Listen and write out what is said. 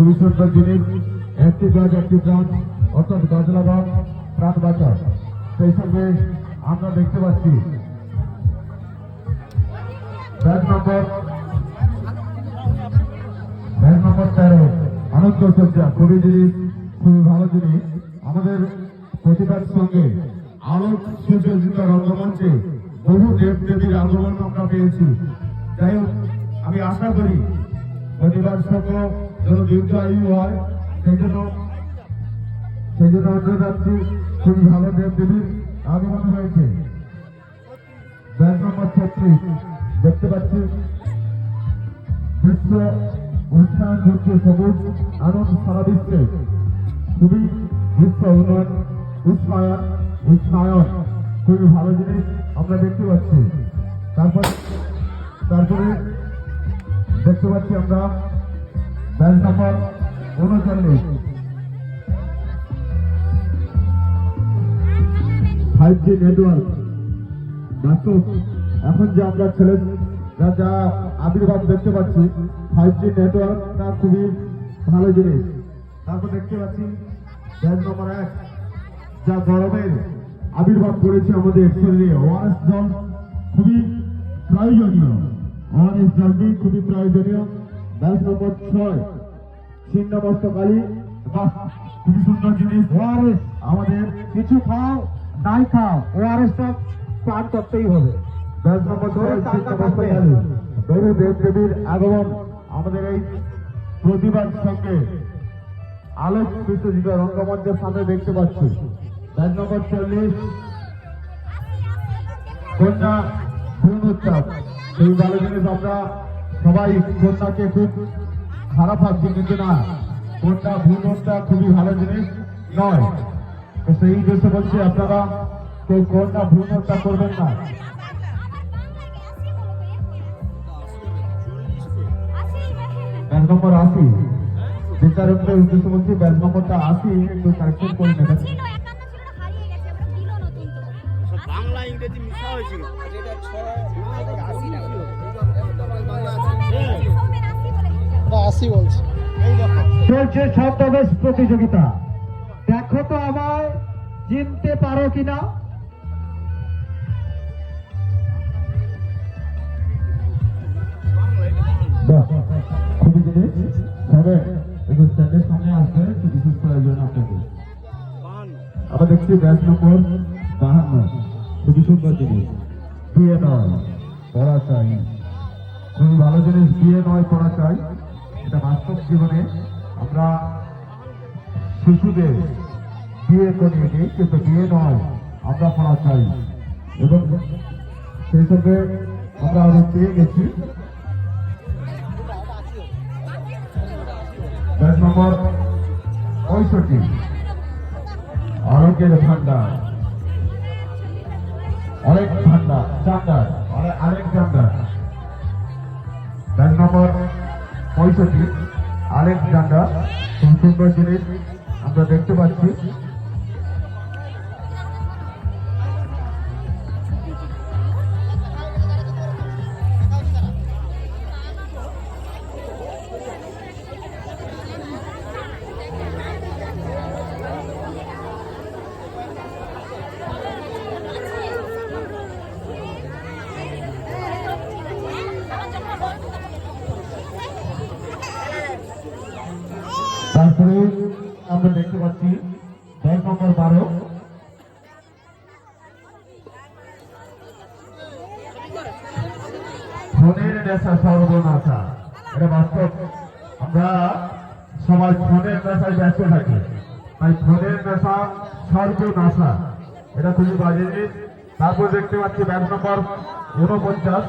খুবই সুন্দর জিনিস একটি গাছ একটি প্রাণ অর্থাৎ গাছ লাগান প্রাণ বাঁচান সেই সঙ্গে আমরা দেখতে পাচ্ছি ব্যাচ নম্বর নম্বর তেরো, আনন্দ চর্চা খুবই জিনিস খুবই ভালো জিনিস আমাদের প্রতিবাদ সঙ্গে আলোক সুযোগিতা রঙ্গমঞ্চে বহু দেব দেবীর আগমন আমরা পেয়েছি। যাই হোক, আমি আশা করি প্রতিবাদ সঙ্গ যেন দীর্ঘায়ু হয়, সেই জন্য সেই জন্য রাখছি খুবই ভালো দেব দেবীর আগমন হয়েছে। ব্যাচ নম্বর ছত্রিশ, দেখতে পাচ্ছি। বিশ্ব উত্থান ঘটছে সবুজ, আনন্দ সারা বিশ্বে। খুবই বিশ্ব উন্নয়ন উৎসায়ন উৎসায়ন খুবই ভালো জিনিস আমরা দেখতে পাচ্ছি। তারপর, তারপরে দেখতে পাচ্ছি আমরা ব্যাচ নম্বর উনচল্লিশ ফাইভ জি নেটওয়ার্ক। বাস্তব এখন যে আমরা ছেলেরা যা আবির্ভাব দেখতে পাচ্ছি, ফাইভ জি নেটওয়ার্কটা খুবই ভালো জিনিস। তারপর দেখতে পাচ্ছি ব্যাচ নম্বর এক, যা গরমের আবির্ভাব করেছে আমাদের শরীরে। ওয়ারেস জল খুবই প্রয়োজনীয়। ওয়ারেস জলটি খুবই প্রয়োজনীয়। ব্যাচ নম্বর ছয় ছিন্নমস্তকালী বাহ খুবই সুন্দর জিনিস। ওয়ারেস আমাদের কিছু খাও নাই খাও ওয়ারেস টা পান করতেই হবে। ব্যাচ নম্বর ছয় ছিন্নমস্তকালী বহু দেব দেবীর আগমন আমাদের এই প্রতিবাদ সঙ্গে। আলোক বিশ্বজিৎ রঙ্গমঞ্চের সামনে দেখতে পাচ্ছি। ব্যাচ নম্বর চল্লিশ কন্যা ভ্রূণ উৎসব সেই ভালো জিনিস আমরা সবাই কন্যাকে খুব খারাপ ভাবছি কিন্তু না। কন্যা ভ্রূণটা খুবই ভালো জিনিস নয়। তো সেই উদ্দেশ্যে বলছি আপনারা কেউ কন্যা ভ্রূণটা করবেন না। ব্যাচ নম্বর আশি। বিচারকদের উদ্দেশ্য বলছি, ব্যাচ নম্বরটা আশি, একটু কারেকশন করে নেবেন। বাংলা ইংরেজি মিশা হয়েছিল। আশি হ্যাঁ, বলছে চলছে ছদ্মবেশ প্রতিযোগিতা। দেখো তো আমায় চিনতে পারো কিনা? বাহ, খুবই জিনিস তবে স্ট্যান্ডের সামনে আসবে একটু বিশেষ প্রয়োজন আপনাকে বাহান্ন। দেখছি ব্যাচ নম্বর বাহান্ন। খুবই সুন্দর জিনিস বিয়ে নয়, পড়া চাই। খুবই ভালো জিনিস বিয়ে নয়, পড়া চাই, এটা বাস্তব জীবনে আমরা শিশুদের বিয়ে করিয়ে দিই কিন্তু বিয়ে নয়, আমরা পড়া চাই। এবং সেই সঙ্গে আমরা আরও পেয়ে গেছি। নম্বর পঁয়ষট্টি আরোগ্যের ভান্ডার অনেক ঠান্ডা চান্ডার অনেক আরেক চান্ডার ব্যাংক নম্বর পঁয়ষট্টি আরেক চান্ডা খুব সুন্দর জিনিস আমরা দেখতে পাচ্ছি। তারপরে আমরা দেখতে পাচ্ছি ব্যাংক নম্বর বারো। ফোনের নেশা সর্বনাশা। এটা বাস্তব। আমরা সবাই ফোনের নেশায় ব্যস্ত থাকি। তাই ফোনের নেশা সর্বনাশা। এটা খুবই বাজে তারপর দেখতে পাচ্ছি ব্যাংক নম্বর উনপঞ্চাশ